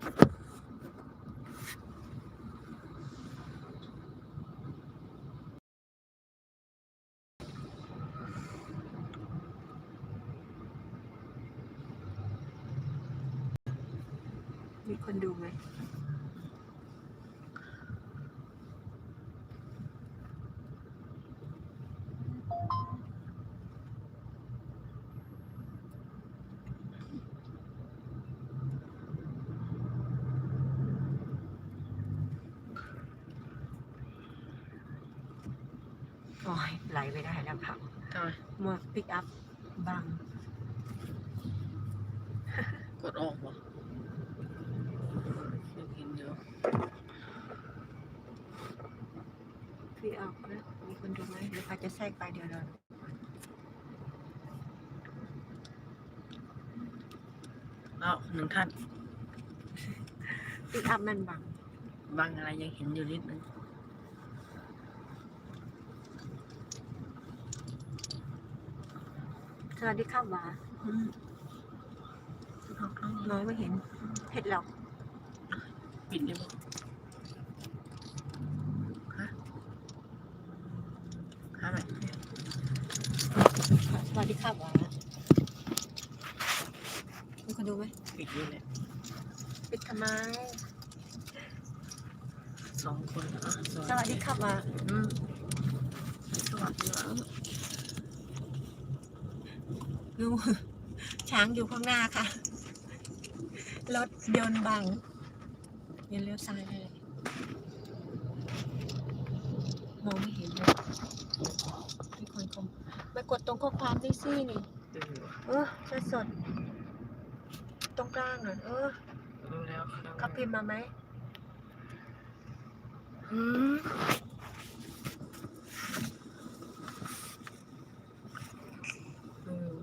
มีคนดูไหม โอ้ย ไหลไปได้แล้วค่ะทำไมหมวกปิกอัพบังกดออกบ่ยังเห็นอยู่พี่ออกนะมีคนดูไหมหรือเขาจะแทรกไปเดี๋ยวเราแล้วหนึ่งท่านปิกอัพมันบังบางอะไรยังเห็นอยู่นิดนึง สวัสดีครับหวาอืมออกแล้วน้อยไม่เห็นเห็ดหรอกปิดได้บ่ฮะหาไหมสวัสดีครับหวามีคนดูไหมปิดอยู่แหละปิดทำไมสองคนอะสวัสดีครับหวาอืมสวัสดีครั บดูช้างอยู่ข้างหน้าค่ะ รถยนต์บังอยันเลี้ยวซ้ายเลยมองไม่เห็นเลยมีคนคอมไปกดตรงข้อความที่ซี่นี่ เออเออสดสด ตรงกลางอะ เออรู้แล้วครับเขาพิมพ์มาไหมอืมอืม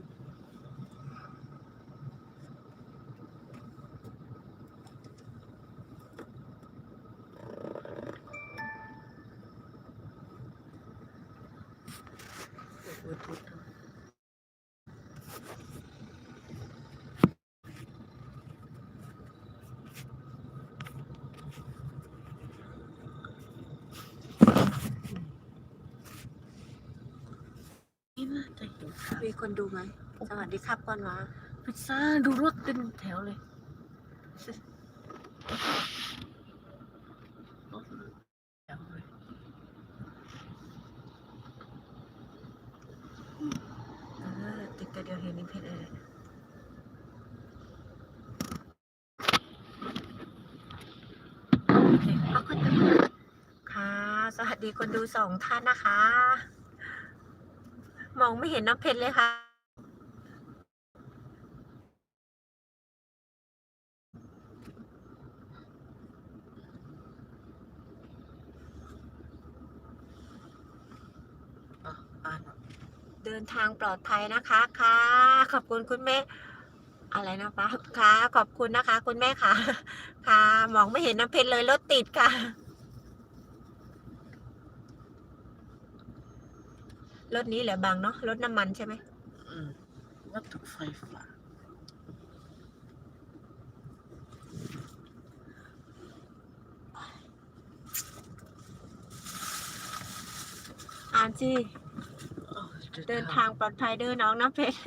บลูทูธนี่น่าจะเห็น ค่ะมีคนดูไหมสวัสดีครับก่อนวะพิซซ่าดูรถเป็นแถวเลยรถแถวเลยเออติดแต่เดียวเห็นนี่เพจเลยเอาคนดูค่ะ สวัสดีคนดูสองท่านนะคะ มองไม่เห็นน้ำเพชรเลยค่ะ เดินทางปลอดภัยนะคะค่ะ ขอบคุณคุณแม่ อะไรนะป้าค่ะ ขอบคุณนะคะ คุณแม่ค่ะ ค่ะ มองไม่เห็นน้ำเพชรเลยรถติดค่ะ รถนี้แหละบางเนาะรถน้ำมันใช่ไหมอืมวัตถุไฟฟ้าอ่านสิอ้าวจะเดินทางปลอดภัยเด้อน้องน้ำเพชร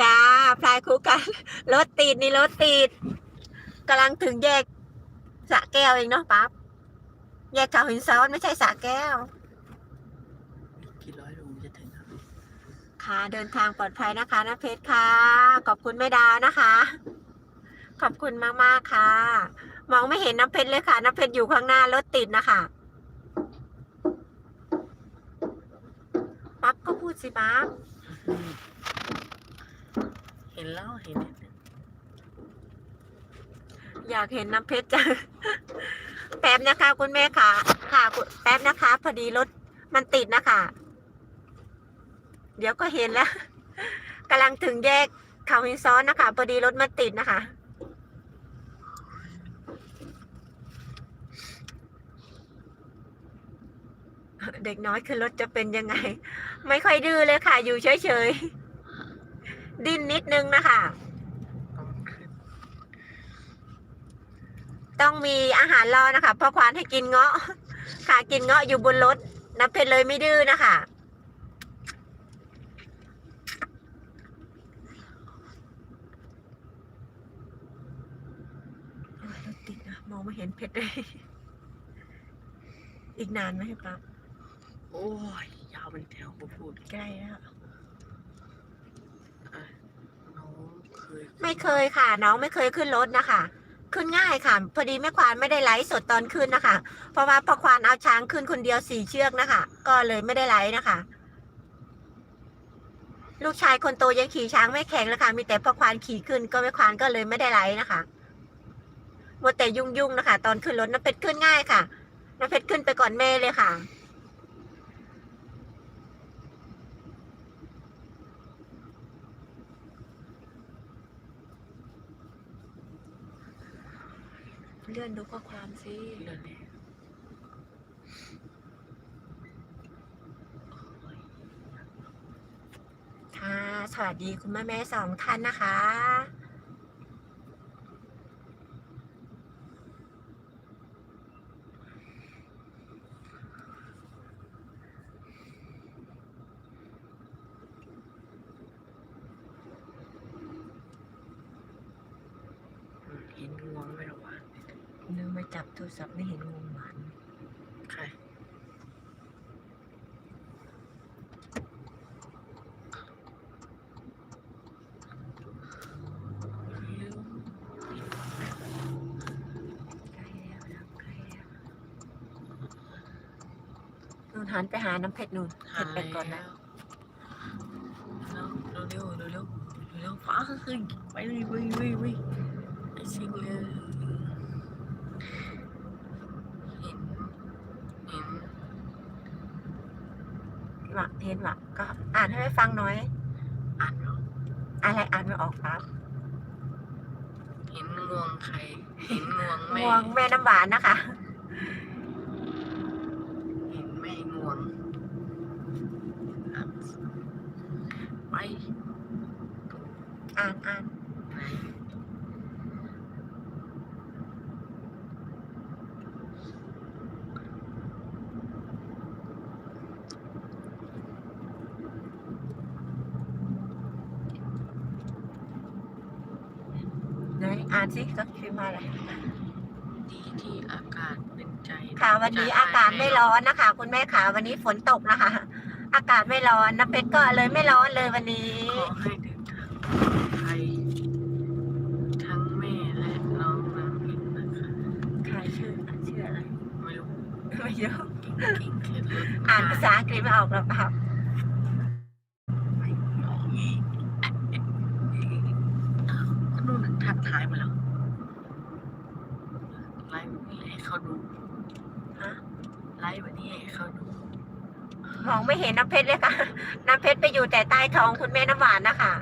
จ้าพลายคู่กัน รถติดนี่รถติดกำลังถึงแยกสระแก้วเองเนาะปั๊บแยกเขาหินซ้อนไม่ใช่สระแก้ว กี่ร้อยโลจะถึงครับ ค่ะ เดินทางปลอดภัยนะคะน้าเพชรค่ะ ขอบคุณแม่ดาวนะคะ ขอบคุณมากๆค่ะ มองไม่เห็นน้ำเพชรเลยค่ะน้ำเพชรอยู่ข้างหน้ารถติดนะคะปั๊บก็พูดสิปั๊บอืมเห็นแล้วเห็นนิดนึงอยากเห็นน้ำเพชรจังแป๊บนะคะ คุณแม่ค่ะ ค่ะคุณแป๊บนะคะ พอดีรถมันติดนะคะ เดี๋ยวก็เห็นแล้วกำลังถึงแยกเขาหินซ้อนนะคะพอดีรถมันติดนะคะ เด็กน้อยขึ้นรถจะเป็นยังไง ไม่ค่อยดื้อเลยค่ะ อยู่เฉยๆ ดิ้นนิดนึงนะคะ ต้องมีอาหารรอนะคะพราะควานให้กินเงาะ ค่ะกินเงาะอยู่บนรถน้ำเพชรเลยไม่ดื้อนะคะ โอ้ยรถติดนะม องไม่เห็นเพชรเลยอีกนานไหมครับโอ้ย ยาวเป็นแถวผมพูดใกล้แล้ว น้องเคยไม่เคยค่ะ น้องไม่เคยขึ้นรถนะคะ ขึ้นง่ายค่ะ พอดีแม่ควานไม่ได้ไลฟ์สดตอนขึ้นนะคะ เพราะว่าพ่อควานเอาช้างขึ้นคนเดียวสี่เชือกนะคะ ก็เลยไม่ได้ไลฟ์นะคะ ลูกชายคนโตยังขี่ช้างไม่แข็งเลยค่ะมีแต่พ่อควานขี่ขึ้นก็แม่ควานก็เลยไม่ได้ไลฟ์นะคะ มดแต่ยุ่งๆนะคะ ตอนขึ้นรถน้ำเพชรขึ้นง่ายค่ะน้ำเพชรขึ้นไปก่อนแม่เลยค่ะ เลื่อนดูข้อความสิเรื่องนี้โอ้ยค่ะ สวัสดีคุณแม่แม่สองท่านนะคะ อืมเห็นงวงไหมหรอวะ นึกมาจับโท รศัพท์ไม่เห็นงูหวานใครใกล้แล้วนะใกล้แล้วนูนหันไปหาน้ำเพชรนูนเพชรไปก่อนนะแล้วเร็วเร็วเร็วเร็วเร็วฟ้าขึ้นไปเลยวิ่งวิ่งวิ่งไอ้สิ่งเลยเห็นเห็น หวะเห็นหวะก็อ่าน ให้ฟังหน่อย อ่านเหรออะไรอ่านไม่ออกครับเห็นงวงใคร เห็นงวงแม่งวงแม่น้ำหวานนะคะ เห็นแม่งวงอะไปอ่านอ่านไหนไหนอ่านสิก็คือ มาเลยดีที่อากาศเป็นใจค่ะวันนี้อากาศไม่ร้อนนะคะ คุณแม่ค่ะวันนี้ฝนตกนะคะ อากาศไม่ร้อนน้ำเพชรก็เลยไม่ร้อนเลยวันนี้ ขอให้เดินทางปลอดภัยทั้งแม่และน้องน้ำพิมนะคะใครชื่อชื่ออะไรไม่รู้ไม่รู้เก่งๆแค่เรื่องอ่านภาษาอังกฤษไม่ออกหรอกครับไม่ออกอีกอ้าวก็นู่นน่ะทักทายมาแล้วไลฟ์วันนี้ให้ เขาดูฮะไลฟ์วันนี้ให้เขาดูมองไม่เห็นน้ำเพชรเลยค่ะ น้ำเพชรไปอยู่แต่ใต้ท้องคุณแม่น้ำหวานนะคะ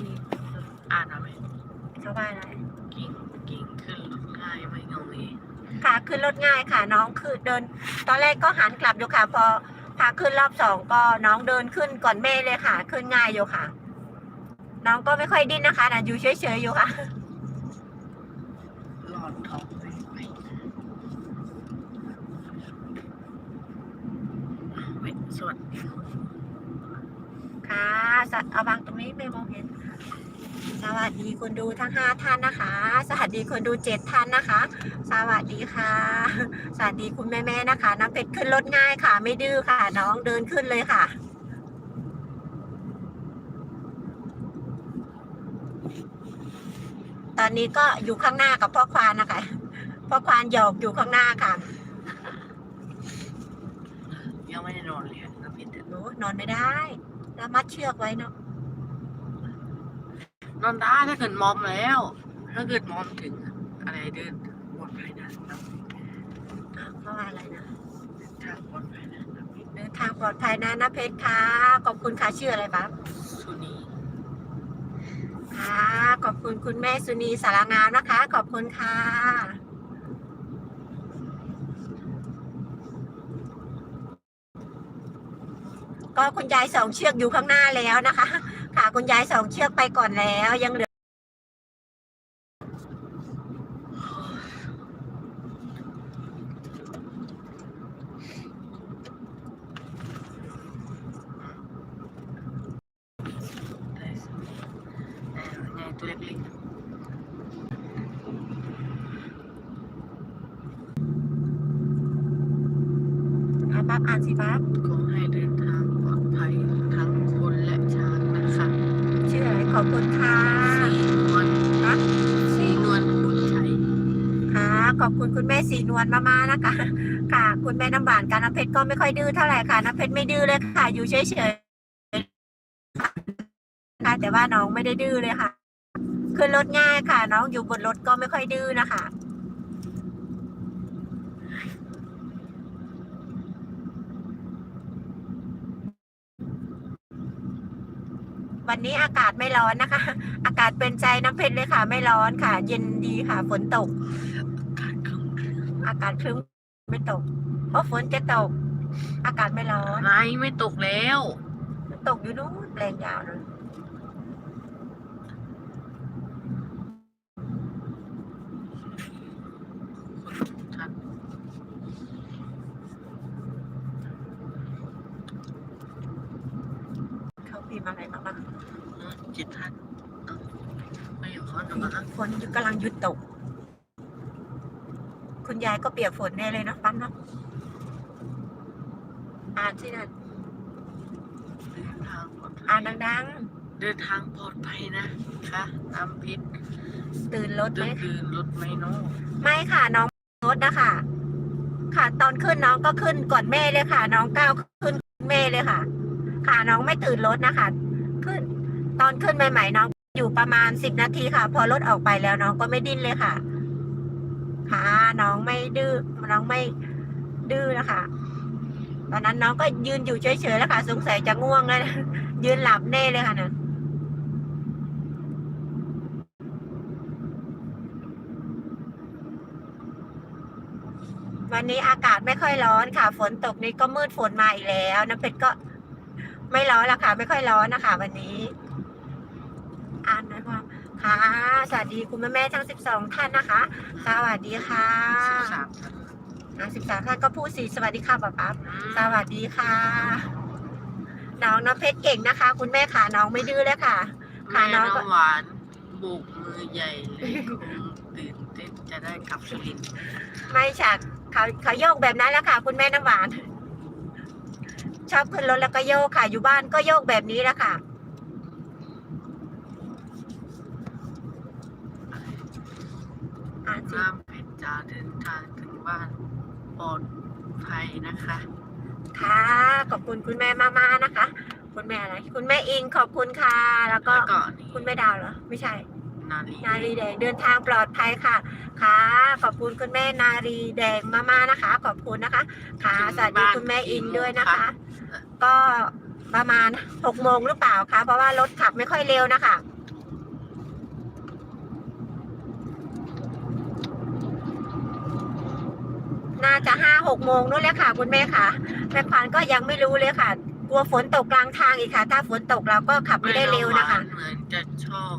นี่อ่านเอาไหมเขาว่าอะไรเก่งเก่งขึ้นรถง่ายไม่งงเลยค่ะขึ้นรถง่ายค่ะ น้องคือเดิน ตอนแรกก็หันกลับอยู่ค่ะ พอพาขึ้นรอบสองก็น้องเดินขึ้นก่อนแม่เลยค่ะ ขึ้นง่ายอยู่ค่ะ น้องก็ไม่ค่อยดิ้นนะคะนะอยู่เฉยๆอยู่ค่ะสวัสดีค่ะสวเอาบางตรงนี้ไม่มองเห็น สวัสดีคนดูทั้งห้าท่านนะคะ สวัสดีคนดูเจ็ดท่านนะคะ สวัสดีค่ะ สวัสดีคุณแม่ๆนะคะ น้ำเป็ดขึ้นรถง่ายค่ะ ไม่ดื้อค่ะ น้องเดินขึ้นเลยค่ะ อนนี้ก็อยู่ข้างหน้ากับพ่อควานนะคะพ่อควานหยอกอยู่ข้างหน้าค่ะยังไม่ได้นอนเลยอะน้ำพิษอะโอ้นอนไม่ได้แล้วมัดเชือกไว้เนาะนอนได้ถ้าเกิดมอมแล้ว ถ้าเกิดมอมถึงอะไรเดินปลอดภัยนะน้ำพิษอ้าวเพราะว่าอะไรนะทางปลอดภัยนะน้ำพิษเดินทางปลอดภัยนะนะเพชรค่ะขอบคุณค่ะชื่ออะไรบ้างสุนีค่ะ ขอบคุณคุณแม่สุนีสารงามนะคะ ขอบคุณค่ะก็คุณยายสองเชือกอยู่ข้างหน้าแล้วนะคะ ค่ะคุณยายสองเชือกไปก่อนแล้วยังเหลือ ได้สิแต่ไงตัวเล็ก อะปั๊บอ่านสิปั๊บๆขอให้เดินทางปลอดภัยทั้งคนและช้างนะคะชื่ออะไรขอบคุณค่ะสีนวลฮะสีนวลบุญชัยค่ะขอบคุณคุณแม่สีนวลมากๆนะคะค่ะ คุณแม่น้ำหวานกับน้ำเพชรก็ไม่ค่อยดื้อเท่าไหร่ค่ะน้ำเพชรไม่ดื้อเลยค่ะ อยู่เฉยๆค่ะแต่ว่าน้องไม่ได้ดื้อเลยค่ะขึ้นรถง่ายค่ะ น้องอยู่บนรถก็ไม่ค่อยดื้อนะคะ วันนี้อากาศไม่ร้อนนะคะ อากาศเป็นใจน้ำเพชรเลยค่ะ ไม่ร้อนค่ะ เย็นดีค่ะ ฝนตกการคงอากาศครึ้มไม่ตก เพราะฝนจะตก อากาศไม่ร้อนไรไม่ตกแล้ว ตกอยู่นู้นแปลงยาวนะคนทัน เขาพิมพ์อะไรมาบ้าง จิตทันเอาไม่อยู่ข้อหนึ่งนะฝนกำลังหยุดตก คุณยายก็เปียกฝนแน่เลยเนอะปั๊มเนาะอ่านสินะเดินทางปลอดภัอ่ายนดังเดินทางปลอดภัยนะคะน้ำพิษๆ ตื่นรถไหม ตื่นตื่นรถไม่โน้ไม่ค่ะ น้องรถนะคะ ค่ะ ตอนขึ้นน้องก็ขึ้นก่อนแม่เลยค่ะ น้องก้าวขึ้นแม่เลยค่ะ ค่ะน้องไม่ตื่นรถนะคะ ขึ้น ตอนขึ้นใหม่ๆน้องอยู่ประมาณสิบนาทีค่ะ พอรถออกไปแล้วน้องก็ไม่ดิ้นเลยค่ะ ค่ะน้องไม่ดื้อน้องไม่ดื้อนะคะตอนนั้นน้องก็ยืนอยู่เฉยๆแล้วค่ะ สงสัยจะง่วงแล้วยืนหลับแน่เลยค่ะนั่นวันนี้อากาศไม่ค่อยร้อนค่ะ ฝนตกนี่ก็มืดฝนมาอีกแล้วน้ำเป็ดก็ไม่ร้อนแล้วค่ะ ไม่ค่อยร้อนนะคะ วันนี้ ค่ะ สวัสดีคุณแม่แม่ๆทั้งสิบสองท่านนะคะ สวัสดีค่ะสิบสามทันอะสิบสามท่านก็พูดสิสวัสดีค่ะป๊าป๊าอืมสวัสดีค่ะ น้องน้ำเพชรเก่งนะคะ คุณแม่ค่ะน้องไม่ดื้อเลยค่ะค่ะแม่น้องก็น้ำหวานโบุกมือใหญ่เลยคงตื่นเต้นจะได้กลับสุรินทร์ไม่ฉากเขาเขาโยกแบบนั้นแหล้วค่ะ คุณแม่น้ำหวาน ชอบขึ้นรถแล้วก็โยกค่ะ อยู่บ้านก็โยกแบบนี้แหล้วค่ะ อ่านสิน้ำเพชรจะเดินทางถึงบ้านปลอดภัยนะคะ ค่ะขอบคุณคุณแม่มากๆนะคะ คุณแม่อะไรคุณแม่อิงขอบคุณค่ะ แล้วก็แล้วก็นี่คุณแม่ดาวเหรอไม่ใช่ นาลีนารีแดงเดินทางปลอดภัยค่ะ ค่ะ ขอบคุณคุณแม่นารีแดงมากๆนะคะ ขอบคุณนะคะ ค่ะสวัสดีคุณแม่อิงด้วยนะคะ ก็ประมาณหกโมงหรือเปล่าคะเพราะว่ารถขับไม่ค่อยเร็วนะคะ จะห้าหกโมงนู่นเลยค่ะคุณแม่ค่ะแม่ขวัญก็ยังไม่รู้เลยค่ะ กลัวฝนตกกลางทางอีกค่ะ ถ้าฝนตกเราก็ขับไม่ได้เร็วนะคะแม่ำหาเหมือนจะชอบ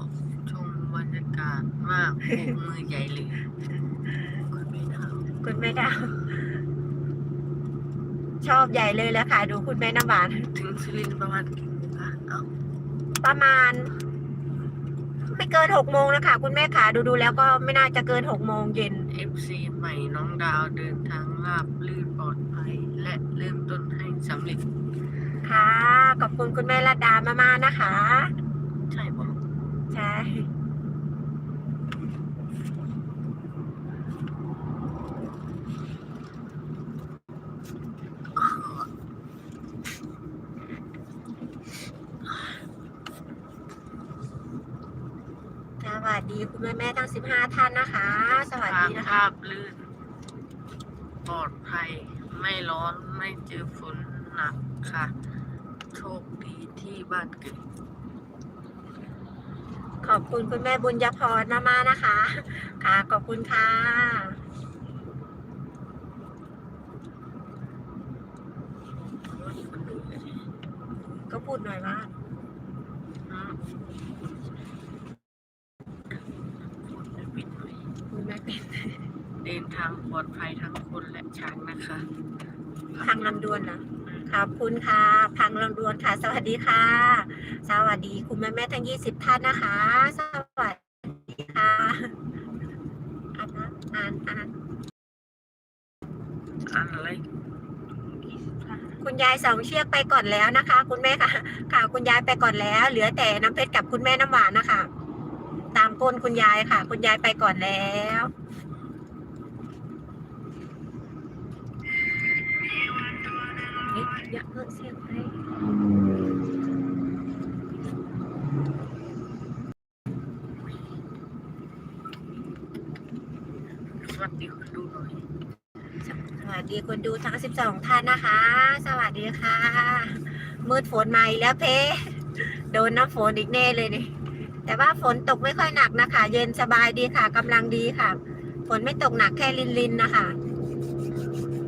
ชมบรรยากาศมากโบุกมือใหญ่เลยคุณไม่ทคุณแม่ดาวชอบใหญ่เลยแหล้วค่ะ ดูคุณแม่น้ำหวานำถึงสุรินทร์ประมาณกี่โมงคะเอ้าประมาณ ไม่เกินหกโมงนะคะคุณแม่ขาดูดูๆแล้วก็ไม่น่าจะเกินหกโมงเย็น FC ใหม่น้องดาวเดินทางราบลื่นปลอดภัย และเริ่มต้นให้สำเร็จ ค่ะ ขอบคุณคุณแม่รัดดามากๆนะคะ ใช่บอกใช่ สวัสดีคุณแม่แม่ๆทั้งสิบห้าท่านนะคะ สวัสทาดีงนะคะราบลื่น ปลอดภัย ไม่ร้อน ไม่เจอฝนหนักค่ะ โชคดีที่บ้านเกิด ขอบคุณคุณแม่บุญยพรมากๆนะคะ ค่ะ ขอบคุณค่ะคนดูเลยก็พูดหน่อยว่า อืมพูดไม่ปิดหน่อย พูดไม่เป็น เดินทาง ปลอดภัยทั้งคนและช้างนะคะทางลำดวนนะขอบคุณค่ะ พังลำดวนค่ะ สวัสดีค่ะ สวัสดีคุณแม่แม่ๆทั้งยี่สิบท่านนะคะ สวัสดีค่ะอ่านนะอ่านอ่านอ่านอะไรคุณยายสองเชือกไปก่อนแล้วนะคะ คุณแม่ค่ะ ค่ะ คุณยายไปก่อนแล้ว เหลือแต่น้ำเพชรกับคุณแม่น้ำหวานนะคะ ตามก้นคุณยายค่ะ คุณยายไปก่อนแล้ว ย่าเพิ่งเสียงไปสวัสดีคุณดูหน่อยสวัสดีคนดูทั้ง12ท่านนะคะ สวัสดีค่ะ มืดฝนมาอีกแล้วเพ โดนน้ำฝนอีกแน่เลยนี่ แต่ว่าฝนตกไม่ค่อยหนักนะคะ เย็นสบายดีค่ะกำลังดีค่ะ ฝนไม่ตกหนักแค่ลินลินๆนะคะ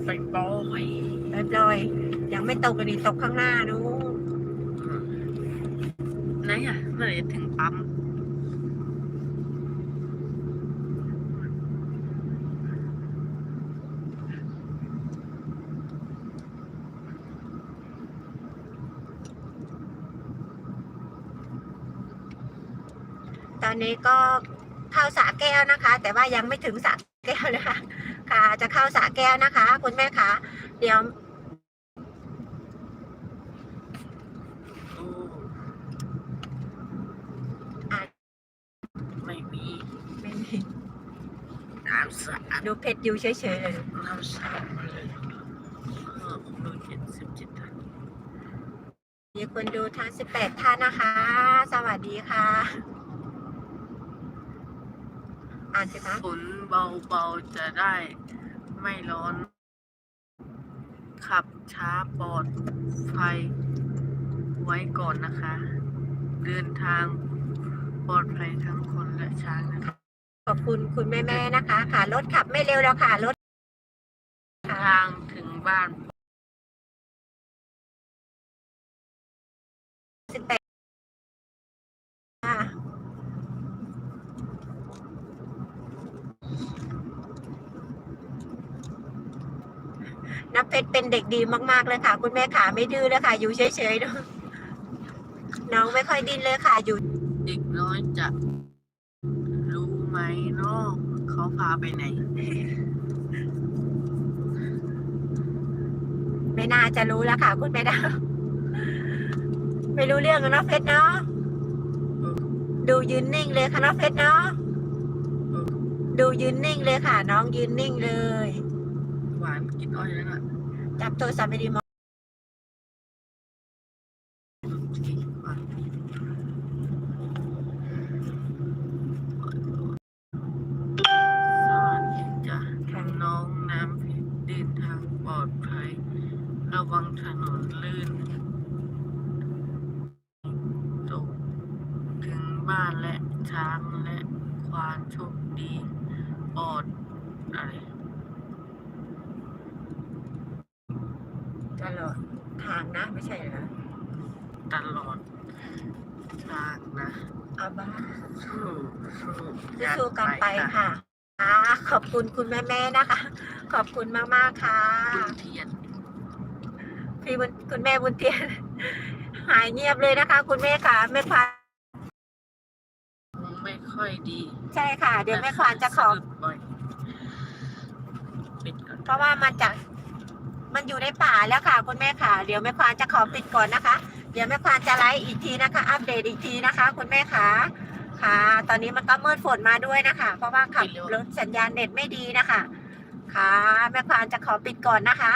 ไปบอยปลอยๆ ยังไม่ตกเลยนี่ตกข้างหน้านู้นไหนอะเมื่อไหร่จะถึงปั๊มตอนนี้ก็เข้าสระแก้วนะคะ แต่ว่ายังไม่ถึงสระแก้วเลยค่ะค่ะ จะเข้าสระแก้วนะคะ คุณแม่คะเดี๋ยว โอ้ อะ ไม่มี ไม่มี น้ำสะอา ดดูเพชรอยู่เฉยๆเลยน้ำสะอาดมาเลยเออผมดูเจ็ดสิบเจ็ดท่านมีคนดูทั้ง18ท่านนะคะ สวัสดีค่ะ อ่านสิคะฝนเบาๆจะได้ไม่ร้อน ขับช้าปลอดภัยไว้ก่อนนะคะ เดินทางปลอดภัยทั้งคนและช้างนะคะข อบคุณคุณแม่ๆนะคะ ค่ะรถขับไม่เร็วแล้วค่ะรถค่ะทางถึงบ้าน18ค่ะน้ำเพชรเป็นเด็กดีมาก ๆ เลยค่ะ คุณแม่ขาไม่ดื้อเลยค่ะ อยู่เฉยๆเนอะน้องไม่ค่อยดิ้นเลยค่ะอยู่เด็กน้อยจะรู้ไหมเนาะ เขาพาไปไหน ไม่น่าจะรู้แล้วค่ะ คุณแม่ดาวไม่รู้เรื่องแล้วเนาะเพชรเนาะดูยืนนิ่งเลยค่ะเนาะเพชรเนาะดูยืนนิ่งเลยค่ะ น้องยืนนิ่งเลย หวานกินอ้อยแล้วน่ะจับโทรศัพท์ไปดีม ถนนลื่นตกถึงบ้านและช้างและควานโชคดีปลอดอะไรตลอดทางนะไม่ใช่เหรอตลอดทางนะเอาบ้าสู้สู้สู้ๆกันไปค่ะค่ะขอบคุณคุณแม่ๆนะคะ ขอบคุณมาก ๆ ค่ะคุณเทียน พี่บุญคุณแม่บุญเทียน หายเงียบเลยนะคะ คุณแม่ค่ะแม่ควานไม่ค่อยดีใช่ค่ะ เดี๋ยวแม่ควานจะขอสดุดบ่อยปิดก่อนเพราะว่ามันจะมันอยู่ในป่าแล้วค่ะ คุณแม่ค่ะ เดี๋ยวแม่ควานจะขอปิดก่อนนะคะ เดี๋ยวแม่ควานจะไลฟ์อีกทีนะคะ อัปเดตอีกทีนะคะ คุณแม่ค่ะค่ะ ตอนนี้มันก็มืดฝนมาด้วยนะคะ เพราะว่าขับรถสัญญาณเน็ตไม่ดีนะคะ ค่ะ แม่ควานจะขอปิดก่อนนะคะ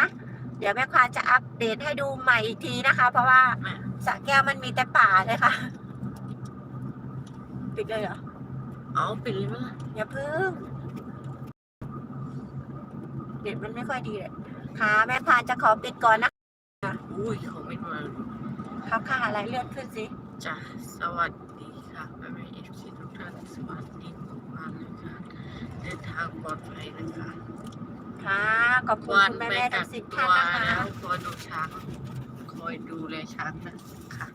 เดี๋ยวแม่ควานจะอัปเดตให้ดูใหม่อีกทีนะคะ เพราะว่าแม่สระแก้วมันมีแต่ป่าเลยค่ะ ปิดเลยเหรอ เอาปิดเลยไหมล่ะอย่าเพิ่งเน็ตมันไม่ค่อยดีเลยค่ะแม่ควานจะขอปิดก่อนนะคะอุ้ยเขาไม่มาเขาค่าอะไรเลื่อนขึ้นสิจ้ะสวัสดีค่ะแม่แม่เอฟซีทุกท่านสวัสดีทุกท่านเลยค่ะเดินทางปลอดภัยนะคะ ค่ะ ขอบคุณวันคุณแม่ไปแม่กัทั้กงสิบตัท่านวนะคะแล้วพอดูช้างขคอยดูแลช้างนะค่ะ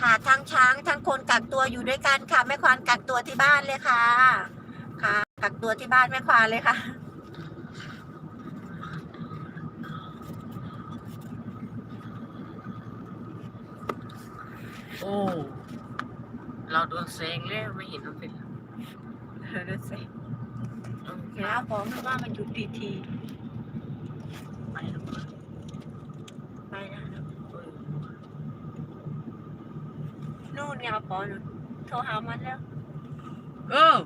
ค่ะทั้งช้างทั้งคนกักตัวอยู่ด้วยกันค่ะแม่ควานกักตัวที่บ้านเลยค่ะ ค่ะ กักตัวที่บ้านแม่ควานเลยค่ะโอ้เราโดนแซงแล้วไม่เห็นมันเป็นเดี๋ยวดูสิอืม เห็นแล้วบอกว่ามันอยู่ทีทีไปแล้วไปนะนู่นไงปอนโทรหามันแล้วเออ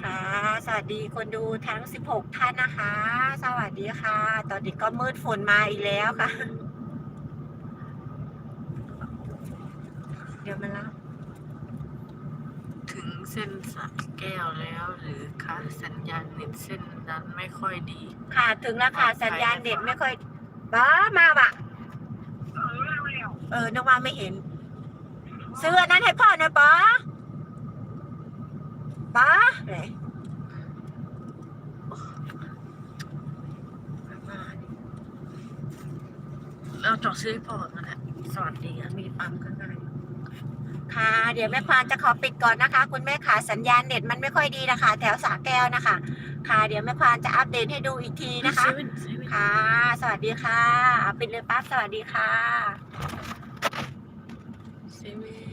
ค่ะ ส วัสดีคนดูทั้ง 16 ท่านนะคะ สวัสดีค่ะ ตอนนี้ก็มืดฝนมาอีกแล้วค่ะ เดี๋ยวมาเล่าถึงเส้นสระแก้วแล้วหรือคะสัญญาณเน็ตเส้นนั้นไม่ค่อยดี ค่ะถึงแล้วค่ะ สัญญาณเด็ดไม่ค่อยบ้ามาบะเออนึกว่าไม่เห็นซื้ออันนั้นให้พ่อหน่อยป้าป้าไหนมาดิ เราจอดซื้อให้พ่อนั่นแหละสวัสดีค่ะมีปั๊มข้างในค่ะ เดี๋ยวแม่ควานจะขอปิดก่อนนะคะ คุณแม่ขาสัญญาณเน็ตมันไม่ค่อยดีนะคะ แถวสาแก้วนะคะ ค่ะ เดี๋ยวแม่ควานจะอัปเดตให้ดูอีกทีนะคะเซเว่นเซเว่นค่ะ สวัสดีค่ะเอาปิดเลยปั๊บสวัสดีค่ะเซเว่น